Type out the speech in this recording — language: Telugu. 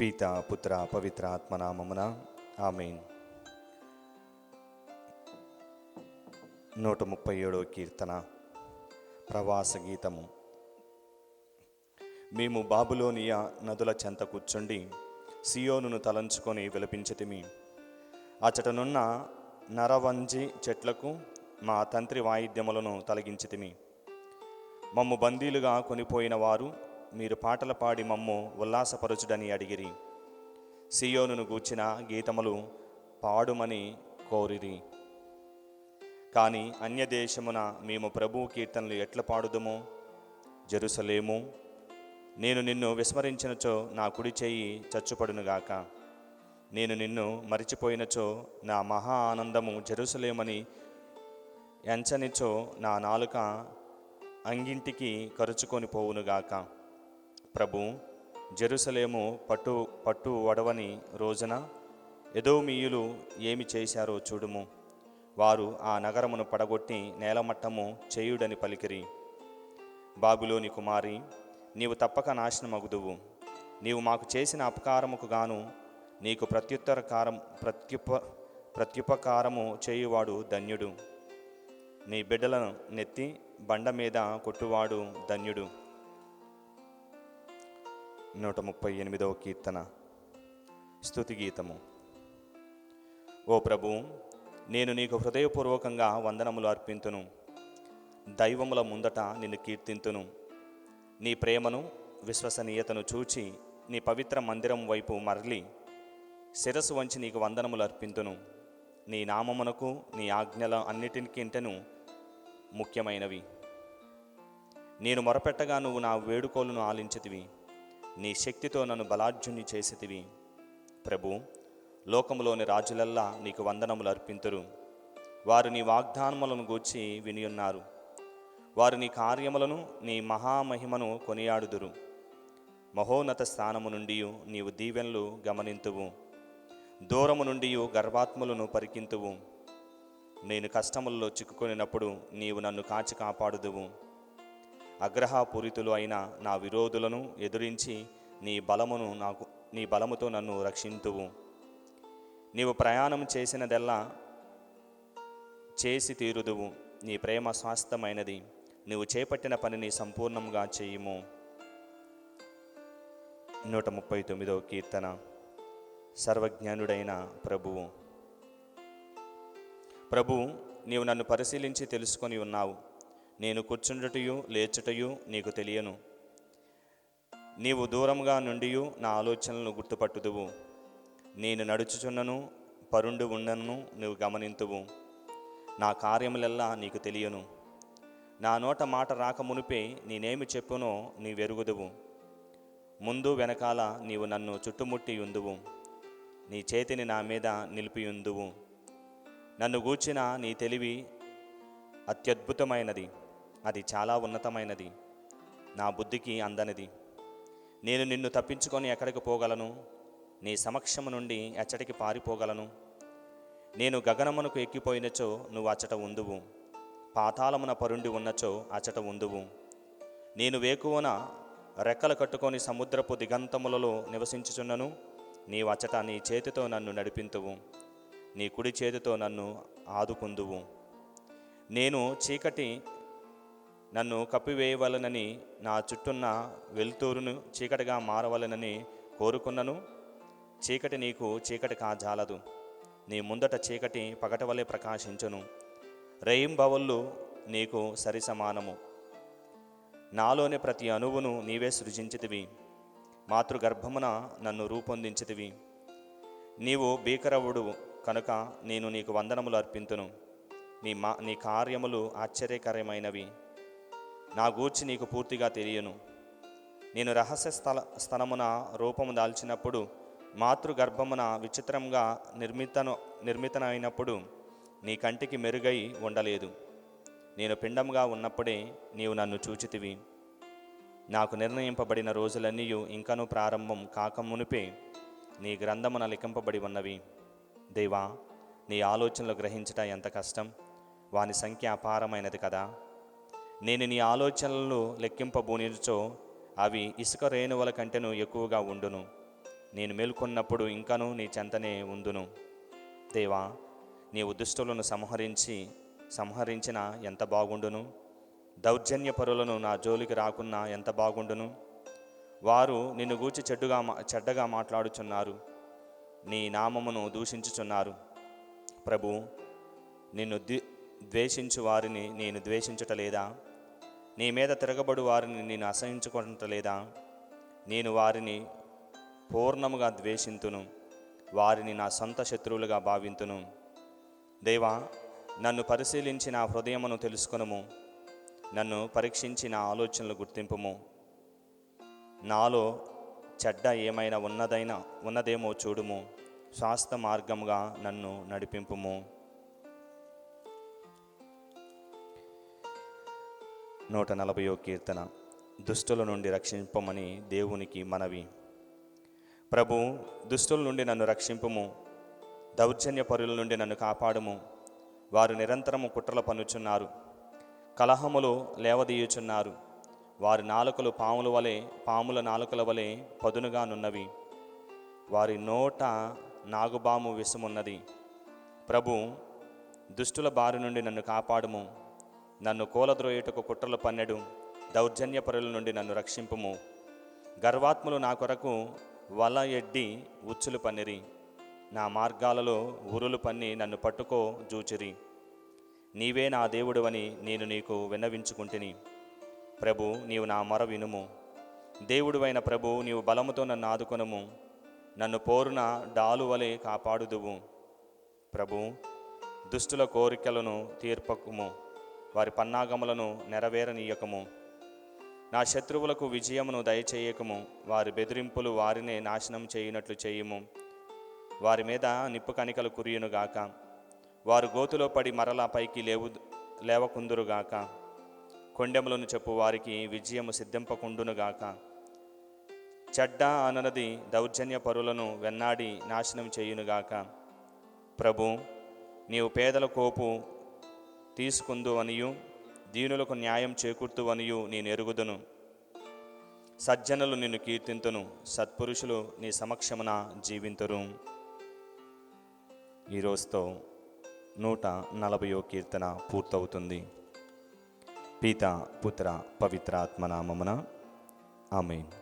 పీత పుత్ర పవిత్ర ఆత్మనామమున ఆమెన్. నూట ముప్పై ఏడో కీర్తన ప్రవాస గీతము. మేము బాబులోనియా నదుల చెంత కూర్చుండి సియోనును తలంచుకొని విలపించటిమి. అచటనున్న నరవంజి చెట్లకు మా తంత్రి వాయిద్యములను తొలగించితిమి మమ్ము బందీలుగా కొనిపోయిన వారు మీరు పాటలు పాడి మమ్ము ఉల్లాసపరచుడని అడిగిరి. సియోనును గూర్చిన గీతములు పాడుమని కోరిరి. కానీ అన్యదేశమున మేము ప్రభు కీర్తనలు ఎట్ల పాడుదుము? జెరుసలేము నేను నిన్ను విస్మరించినచో నా కుడి చేయి చచ్చుపడునుగాక. నేను నిన్ను మరిచిపోయినచో నా మహా ఆనందము జెరుసలేమని ఎంచనిచో నా నాలుక అంగింటికి కరుచుకొని పోవునుగాక. ప్రభు జెరుసలేము పట్టు పట్టు వడవని రోజున ఎదోమీయులు ఏమి చేశారో చూడుము. వారు ఆ నగరమును పడగొట్టి నేలమట్టము చేయుడని పలికిరి. బాబులోని కుమారి నీవు తప్పక నాశనమగుదువు. నీవు మాకు చేసిన అపకారముకు గాను నీకు ప్రత్యుత్తరకారం ప్రత్యుప ప్రత్యుపకారము చేయువాడు ధన్యుడు. నీ బిడ్డలను నెత్తి బండ మీద కొట్టువాడు ధన్యుడు. నూట ముప్పై ఎనిమిదవ కీర్తన స్థుతి గీతము. ఓ ప్రభు నేను నీకు హృదయపూర్వకంగా వందనములు అర్పింతును. దైవముల ముందట నిన్ను కీర్తింతును. నీ ప్రేమను విశ్వసనీయతను చూచి నీ పవిత్ర మందిరం వైపు మరలి శిరస్సు వంచి నీకు వందనములు అర్పింతును. నీ నామమునకు నీ ఆజ్ఞల అన్నిటికింటను ముఖ్యమైనవి. నేను మొరపెట్టగా నువ్వు నా వేడుకోలను ఆలించితివి. నీ శక్తితో నన్ను బలాఢ్యుని చేసితివి. ప్రభు లోకములోని రాజులల్లా నీకు వందనములు అర్పింతురు. వారు నీ వాగ్దానములను గూర్చి వినియున్నారు. వారు నీ కార్యములను నీ మహామహిమను కొనియాడుదురు. మహోన్నత స్థానము నుండి నీవు దీవెనలు గమనింతువు. దూరము నుండి గర్వాత్ములను పరికింతువు. నేను కష్టముల్లో చిక్కుకొనినప్పుడు నీవు నన్ను కాచి కాపాడుదువు. అగ్రహపూరితులు అయిన నా విరోధులను ఎదురించి నీ బలమును నాకు నీ బలముతో నన్ను రక్షింతువు. నీవు ప్రయాణం చేసినదెల్లా చేసి తీరుదువు. నీ ప్రేమ స్వాస్థమైనది నీవు చేపట్టిన పనిని సంపూర్ణంగా చేయుము. నూట ముప్పై తొమ్మిదవ కీర్తన. సర్వజ్ఞానుడైన ప్రభువు. ప్రభు నీవు నన్ను పరిశీలించి తెలుసుకొని ఉన్నావు. నేను కూర్చుండుటయు లేచుటయు నీకు తెలియను. నీవు దూరంగా నుండి నా ఆలోచనలను గుర్తుపట్టుదువు. నేను నడుచుచున్నను పరుండు ఉండను నువ్వు గమనింతువు. నా కార్యములెల్లా నీకు తెలియను. నా నోట మాట రాక మునిపే నేనేమి చెప్పునో నీ వెరుగుదువు ముందు వెనకాల నీవు నన్ను చుట్టుముట్టి ఉందువు నీ చేతిని నా మీద నిలిపియుందువు. నన్ను గూర్చిన నీ తెలివి అత్యద్భుతమైనది. అది చాలా ఉన్నతమైనది. నా బుద్ధికి అందనిది. నేను నిన్ను తప్పించుకొని ఎక్కడికి పోగలను? నీ సమక్షము నుండి ఎచ్చటికి పారిపోగలను? నేను గగనమునకు ఎక్కిపోయినచో నువ్వు అచ్చట ఉందువు. పాతాళమున పరుండి ఉన్నచో అచ్చట ఉందువు. నేను వేకువన రెక్కలు కట్టుకొని సముద్రపు దిగంతములలో నివసించుచున్నను. నీవు అచ్చట నీ చేతితో నన్ను నడిపింతువు. నీ కుడి చేతితో నన్ను ఆదుకుందువు. నేను చీకటి నన్ను కప్పివేయవలనని నా చుట్టూన్న వెలుతురును చీకటిగా మారవలనని కోరుకున్నను. చీకటి నీకు చీకటి కాజాలదు నీ ముందట చీకటి పగటవలే ప్రకాశించును. రేయింబవళ్ళు నీకు సరి సమానము నాలోని ప్రతి అణువును నీవే సృజించితివి. మాతృగర్భమున నన్ను రూపొందించితివి. నీవు భీకరవుడు కనుక నేను నీకు వందనములు అర్పింతును. నీ మా నీ కార్యములు ఆశ్చర్యకరమైనవి. నా గూర్చి నీకు పూర్తిగా తెలియను. నేను రహస్య స్థల స్థలమున రూపము దాల్చినప్పుడు మాతృగర్భమున విచిత్రంగా నిర్మితను నిర్మితనైనప్పుడు నీ కంటికి మెరుగై ఉండలేదు. నేను పిండంగా ఉన్నప్పుడే నీవు నన్ను చూచితివి. నాకు నిర్ణయింపబడిన రోజులన్నీ ఇంకనూ ప్రారంభం కాకమునిపే నీ గ్రంథమున లిఖింపబడి ఉన్నవి. దేవా నీ ఆలోచనలు గ్రహించట ఎంత కష్టం? వాని సంఖ్య అపారమైనది కదా. నేను నీ ఆలోచనలను లెక్కింపబోనిచో అవి ఇసుక రేణువుల కంటేను ఎక్కువగా ఉండును. నేను మేల్కొన్నప్పుడు ఇంకనూ నీ చెంతనే ఉందును దేవా నీవు దుష్టులను సంహరించి సంహరించిన ఎంత బాగుండును? దౌర్జన్య పరులను నా జోలికి రాకున్నా ఎంత బాగుండును? వారు నిన్ను గూర్చి చెడ్డుగా మా- చెడ్డగా మాట్లాడుచున్నారు. నీ నామమును దూషించుచున్నారు. ప్రభు నిన్ను ద్వేషించు వారిని నేను ద్వేషించుటలేదా నీ మీద తిరగబడు వారిని నేను అసహించుకుంటలేదా? నేను వారిని పూర్ణముగా ద్వేషింతును. వారిని నా సొంత శత్రువులుగా భావింతును. దేవా నన్ను పరిశీలించి నా హృదయమును తెలుసుకునము. నన్ను పరీక్షించి నా ఆలోచనలు గుర్తింపుము. నాలో చెడ్డ ఏమైనా ఉన్నదైనా ఉన్నదేమో చూడుము. శాస్త్ర మార్గంగా నన్ను నడిపింపుము. నూట నలభయో కీర్తన. దుష్టుల నుండి రక్షింపమని దేవునికి మనవి. ప్రభు దుష్టుల నుండి నన్ను రక్షింపుము. దౌర్జన్య పరుల నుండి నన్ను కాపాడుము. వారు నిరంతరము కుట్రలు పన్నుచున్నారు. కలహములు లేవదీయుచున్నారు. వారి నాలుకలు పాముల వలె పాముల నాలుకల వలె పదునుగా నున్నవి. వారి నోట నాగుబాము విషమున్నది ప్రభు దుష్టుల బారి నుండి నన్ను కాపాడుము. నన్ను కూలద్రోయుటకు కుట్రలు పన్నెడు దౌర్జన్యపరుల నుండి నన్ను రక్షింపుము. గర్వాత్ములు నా కొరకు వల ఎడ్డి ఉచ్చులు పన్నిరి. నా మార్గాలలో ఉరులు పన్ని నన్ను పట్టుకో జూచిరి. నీవే నా దేవుడవని నేను నీకు విన్నవించుకుంటుని. ప్రభు నీవు నా మొర వినుము. దేవుడువైన ప్రభు నీవు బలముతో నన్ను ఆదుకొనుము. నన్ను పోరున డాలు వలె కాపాడుదువు. ప్రభు దుష్టుల కోరికలను తీర్పకుము. వారి పన్నాగములను నెరవేరనీయకము. నా శత్రువులకు విజయమును దయచేయకము. వారి బెదిరింపులు వారినే నాశనం చేయునట్లు చేయుము. వారి మీద నిప్పు కణికలు కురియునుగాక వారు గోతులో పడి మరలా పైకి లేవు లేవకుందురుగాక కొండెములను చెప్పు వారికి విజయము సిద్ధింపకుండునుగాక చెడ్డ అననది దౌర్జన్య పరులను వెన్నాడి నాశనం చేయునుగాక ప్రభు నీవు పేదల కోపు తీసుకుందువనియు దీనులకు న్యాయం చేకూర్తువనియు నేను ఎరుగుదును సజ్జనులు నిన్ను కీర్తింతును సత్పురుషులు నీ సమక్షమున జీవింతురు. ఈరోజుతో నూట నలభయో కీర్తన పూర్తవుతుంది. పీత పుత్ర పవిత్రాత్మ నామమున. ఆమెన్.